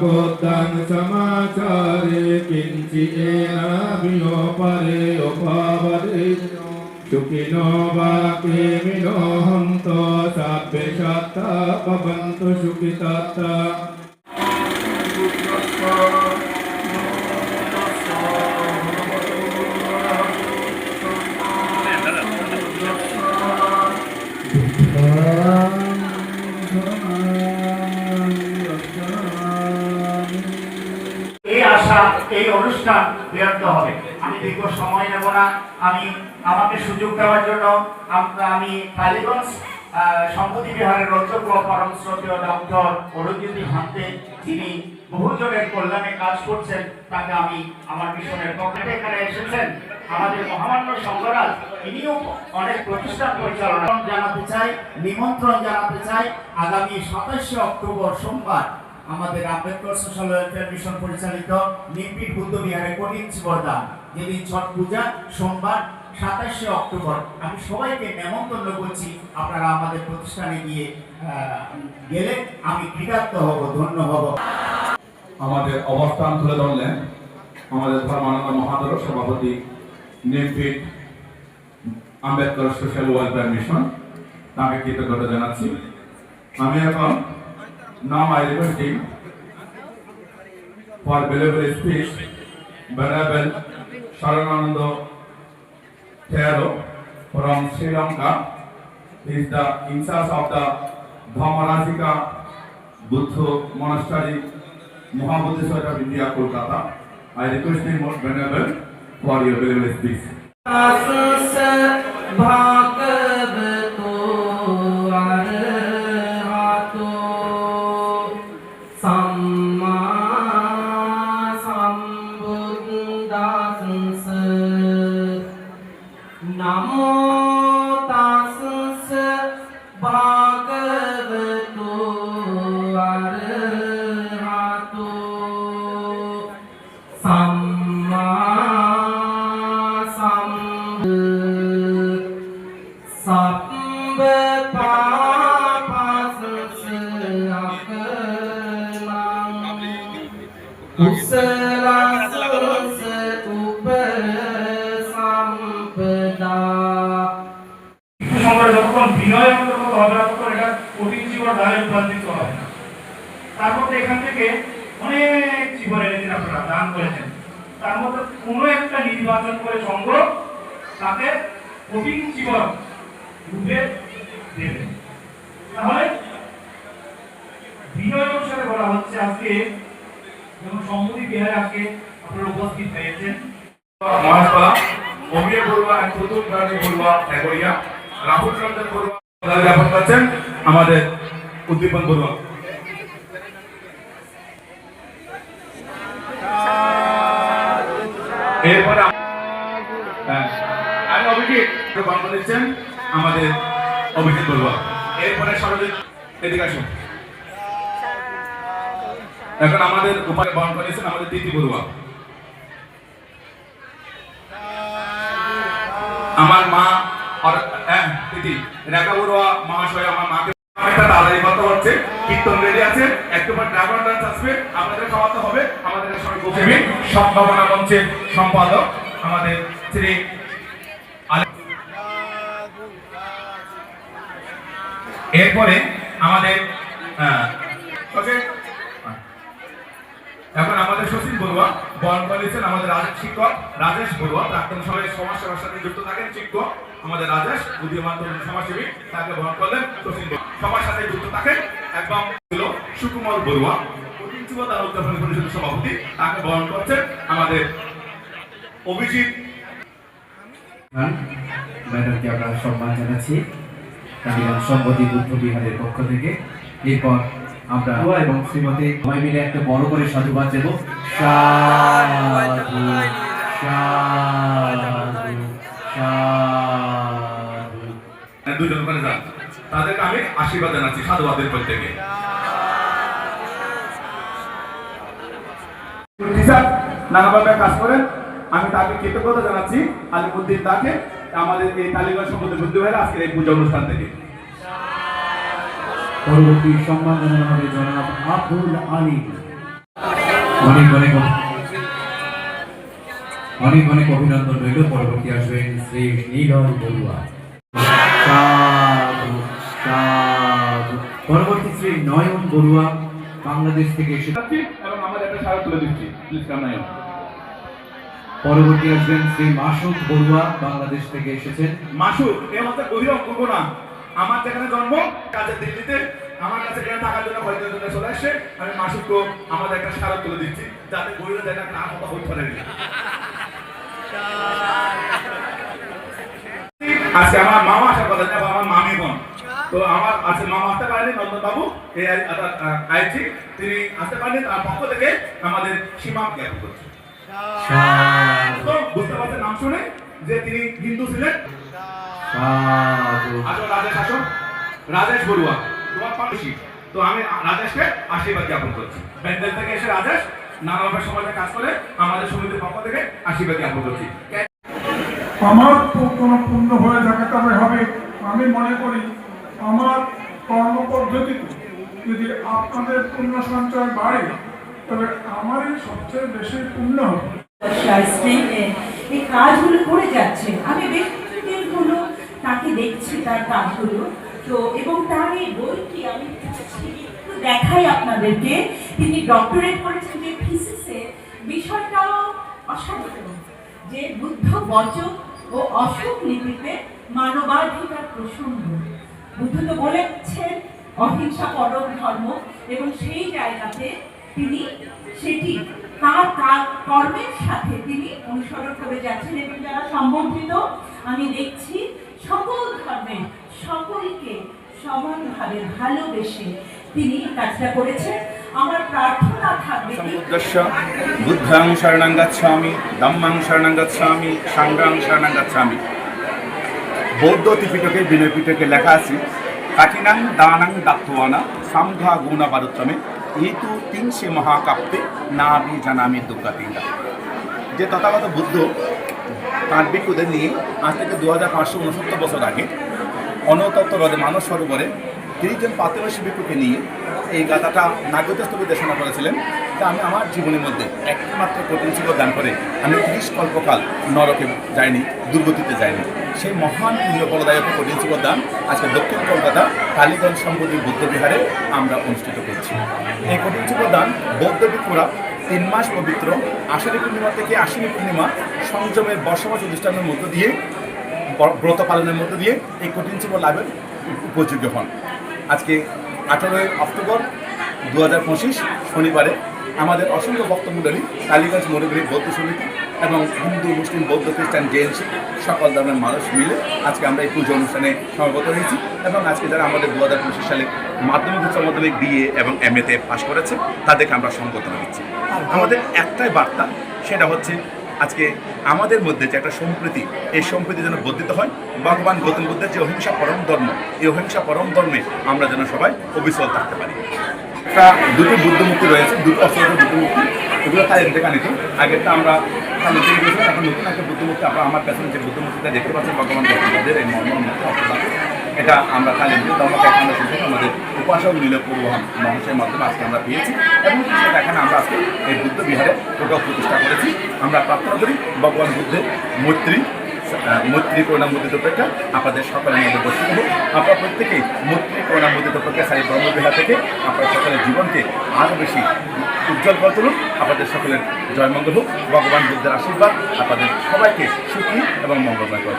গোদান সমাচারে কিঞ্চি এনাবিও পরে উপবদে সুখিনো বাকে মিনো হন্ত সাব্বে সত্তা সুখিতত্তা এই অনুষ্ঠান হবে। আমি দীর্ঘ সময় নেব না। আমি, আমাকে সুযোগ দেওয়ার জন্য আম- বিহারের পরম শ্রদ্ধেয় ডক্টর বহুজনের কল্যাণে কাজ করছেন। তাকে আমি আমার মিশনের পক্ষে এখানে এসেছেন। আমাদের মহামান্য সংঘরাজ ইনিও অনেক প্রতিষ্ঠান পরিচালনা জানাতে চাই, নিমন্ত্রণ জানাতে চাই। আগামী সাতাশে অক্টোবর সোমবার আমাদের আম্বেদকর সোশ্যাল ওয়েলফেয়ার মিশন পরিচালিত নিমপিট বুদ্ধ বিহারে কঠিন বরদান যেদিন ছট পূজা, সোমবার, সাতাশে অক্টোবর। আমি সবাইকে নেমন্তন্ন করছি, আপনারা আমাদের প্রতিষ্ঠানে গিয়ে গেলে আমি কৃতার্থ হব, ধন্য হব। আমাদের অবস্থান তুলে ধরলেন আমাদের ধর্মানন্দ মহাদর সভাপতি নিমফিট আম্বেদকর সোশ্যাল ওয়েলফেয়ার মিশন তাকে কৃতজ্ঞতা জানাচ্ছি। আমি এখন নাম I requesting for valuable speech venerable Sharanananda Thero from Sri Lanka He is the in of the Dhammarajika Buddha Monastery Mahabodhiswara of India, Kolkata. I request him most venerable for your valuable speech. सब पापस से যখন বিনয় অন্তর্গত হবে এটা কঠিন জীবন দ্বারে রূপান্তরিত হয় তারপর এখান থেকে অনেক জীবনের দিন আপনারা দান করেছেন। তার মধ্যে কোনো একটা নির্বাচন করে সংগ্রহ তাতে কঠিন জীবন রূপে দেবে তাহলে বিনয় অনুসারে বলা হচ্ছে আজকে যেমন সম্মতি বিহারে আজকে আপনারা উপস্থিত হয়েছেন। মহাসভা অমিয় বড়ুয়া and প্রতুল গান্ধী বড়ুয়া এগোরিয়া রাহুল রঞ্জন বড়ুয়া জ্ঞাপন করছেন আমাদের উদ্দীপন বড়ুয়া। এরপরে হ্যাঁ, আমি অভিজিৎ বন্ধ দিচ্ছেন আমাদের অভিজিৎ বড়ুয়া এরপরে সরজিৎ, এদিকে আসুন। এখন আমাদের উপায় বহন করেছেন আমাদের দিদি বড়ুয়া। আমার মা আর হ্যাঁ দিদি রেখা বড়ুয়া মহাশয় আমার মাকে। একটা তাড়াতাড়ি কথা হচ্ছে, কীর্তন রেডি আছে ড্রাগন ডান্স আসবে, আপনাদের খাওয়াতে হবে, আমাদের গোপীবী সম্ভাবনা মঞ্চের সম্পাদক, আমাদের শ্রী আলী- এরপরে আমাদের আহ, এখন আমাদের শশীল বড়ুয়া বরণ করেছেন আমাদের শিক্ষক রাজেশ বড়ুয়া প্রাক্তন সময়ে সমাজ সেবার সাথে যুক্ত থাকেন শিক্ষক আমাদের রাজেশ তরুণ সমাজসেবী তাকে বরণ করলেন বড়ুয়া। সবার সাথে যুক্ত থাকেন একদম ছিল সুকুমার বড়ুয়া করছেন আমাদের অভিজিৎ। ম্যাডামকে আমরা সম্মান জানাচ্ছি। কালীগঞ্জ সম্পত্তি বুদ্ধ বিহারের পক্ষ থেকে। এরপর আমরা এবং শ্রীমতী সবাই মিলে একটা বড় করে সাধুবাদ দেব। সাধু সাধু সাধু। দুজন ওখানে যান তাদেরকে আমি আশীর্বাদ জানাচ্ছি সাধুবাদের প্রত্যেকে। টিচার নানাভাবে কাজ করেন আমি তাকে কৃতজ্ঞতা জানাচ্ছি আলিমুদ্দিন তাকে, আমাদের এই তালিবান সম্বন্ধে বুদ্ধি ভাইরা আজকের এই পূজা অনুষ্ঠান থেকে। পরবর্তী সম্মান জানানো হবে জনাব আব্দুল আলী। অনেক অনেক অনেক অনেক অভিনন্দন রইল। পরবর্তী আসবেন শ্রী নীলয় বড়ুয়া। পরবর্তী শ্রী নয়ন বড়ুয়া বাংলাদেশ থেকে এসে এবং আমাদের একটা স্মারক তুলে দিচ্ছি। প্লিজ কামনায় পরবর্তী আসবেন শ্রী মাসুদ বড়ুয়া বাংলাদেশ থেকে এসেছেন। মাসুক এ হচ্ছে গভীর অঙ্কুর না আমার যেখানে জন্ম কাজে দিল্লিতে, আমার কাছে এখানে থাকার জন্য হয়তো জন্য চলে আসছে। আমি মাসুককে আমাদের একটা স্মারক তুলে দিচ্ছি, যাতে গভীর জায়গা না পারে আজকে আমার মামা আসার কথা না আমার মামি বোন। তো আমার আজকে মামা আসতে পারেনি নন্দন বাবু এই আইছি তিনি আসতে পারেনি, তার পক্ষ থেকে আমাদের সীমা জ্ঞাপন করছি। বুঝতে পারছেন নাম শুনে যে তিনি হিন্দু ছিলেন? সাধু। আসল রাজেশ বড়ুয়া তোমার পাশি তো আমি রাজেশকে আশীর্বাদ জ্ঞাপন করছি। ব্যান্ডেল থেকে এসে রাজেশ নানাভাবে সমাজে কাজ করে আমাদের সমিতির পক্ষ থেকে আশীর্বাদ জ্ঞাপন করছি। আমার কোনো পূর্ণ হয়ে তবে হবে। আমি মনে করি আমার কর্মপদ্ধতিতে যদি আপনাদের পুণ্য সঞ্চয় বাড়ে তবে আমারই সবচেয়ে বেশি পুণ্য এই কাজগুলো করে যাচ্ছে। আমি বেশ কিছুদিন হলো তাকে দেখছি তার কাজগুলো। তো এবং তার এই বইটি আমি দেখাই আপনাদেরকে। তিনি ডক্টরেট করেছেন যে ফিজিক্সে বিষয়টাও অসাধারণ। যে বুদ্ধ বচন ও অশোক লিপিতে মানবাধিকার প্রসঙ্গ। বুদ্ধ তো বলেছেন, অহিংসা পরম ধর্ম এবং সেই জায়গাতে তিনি সেটি তার কর্মের সাথে তিনি অনুসরণ করে যাচ্ছেন এবং যারা সম্বন্ধিত আমি দেখছি সকল ধর্মের সকলকে সমানভাবে ভালোবেসে তিনি কাজটা করেছেন। আমার প্রার্থনা থাকবে সমুদ্রস্য বুদ্ধাং ত্রিপিটকে বিনয় পিটকে লেখা আছে কাঠিনাং দানাং দাত্তওয়ানা সাংঘা গুণা বারুত্তমে ইতু তিনশে মহাকাব্যে না বি জানামি তিনটা যে তথাগত বুদ্ধ তাঁর নিয়ে আজ থেকে দু হাজার পাঁচশো উনসত্তর বছর আগে অনতত্ব হ্রদে মানস সরোবরে তিরিশজন পাতিবাসী ভিক্ষুকে নিয়ে এই গাথাটা নাগরিকস্তবে দেশনা করেছিলেন। তা আমি আমার জীবনের মধ্যে একমাত্র কঠিন ছিল দান করে আমি তিরিশ কল্পকাল নরকে যাইনি, দুর্গতিতে যাইনি। সেই মহান পুণ্য ফলদায়ক কঠিন ছিল দান আজকে দক্ষিণ কলকাতা কালীগঞ্জ সম্পত্তি বুদ্ধ বিহারে আমরা অনুষ্ঠিত করছি। এই কঠিন ছিল দান বৌদ্ধ ভিক্ষুরা তিন মাস পবিত্র আষাঢ়ী পূর্ণিমা থেকে আশ্বিনী পূর্ণিমা সংযমের বসবাস অনুষ্ঠানের মধ্য দিয়ে ব্রত পালনের মধ্য দিয়ে এই কঠিন জীবন লাভের উপযোগী হন। আজকে আঠারোই অক্টোবর দু হাজার পঁচিশ শনিবারে আমাদের অসংখ্য ভক্তমণ্ডলী কালীগঞ্জ মরুগুড়ি বৌদ্ধ সমিতি এবং হিন্দু, মুসলিম, বৌদ্ধ, খ্রিস্টান, জেন সকল ধর্মের মানুষ মিলে আজকে আমরা এই পুজো অনুষ্ঠানে সমাগত হয়েছি এবং আজকে যারা আমাদের দু হাজার পঁচিশ সালে মাধ্যমিক উচ্চ মাধ্যমিক বিএ এবং এম এতে পাশ করেছে, তাদেরকে আমরা সংবর্ধনা দিচ্ছি। আমাদের একটাই বার্তা, সেটা হচ্ছে আজকে আমাদের মধ্যে যে একটা সম্প্রীতি, এই সম্প্রীতি যেন বর্ধিত হয়, ভগবান গৌতম বুদ্ধের যে অহিংসা পরম ধর্ম, এই অহিংসা পরম ধর্মে আমরা যেন সবাই অবিচল থাকতে পারি। একটা, দুটো বুদ্ধ মূর্তি রয়েছে, দুটো অসংখ্য বুদ্ধ মূর্তি এগুলো দেখা নিত আমরা তাহলে দেখে গেছিলাম এখন নতুন একটা বুদ্ধ মূর্তি আপনারা আমার কাছে যে বুদ্ধ মূর্তিটা দেখতে পাচ্ছেন, ভগবান বুদ্ধের এই মর্ম মূর্তি অপরাধ এটা আমরা কালী ধর্মকে এখানে শুনছি আমাদের উপাসক নীলক পূর্বহান মহাশয়ের মাধ্যমে আজকে আমরা পেয়েছি। এবং সেটা এখানে আমরা আজকে এই বুদ্ধ বিহারে প্রতিষ্ঠা করেছি। আমরা প্রার্থনা করি, ভগবান বুদ্ধের মৈত্রী মৈত্রী করুণা মুদিত আপনাদের সকলের মধ্যে বসিত হোক। আপনার প্রত্যেকেই মৈত্রী করুণা মুদিত অপেক্ষা সারি ব্রহ্মবিহা থেকে আপনার সকলের জীবনকে আরও বেশি উজ্জ্বল করে তুলুন। আপনাদের সকলের জয়মঙ্গল হোক। ভগবান বুদ্ধের আশীর্বাদ আপনাদের সবাইকে সুখী এবং মঙ্গলময় করে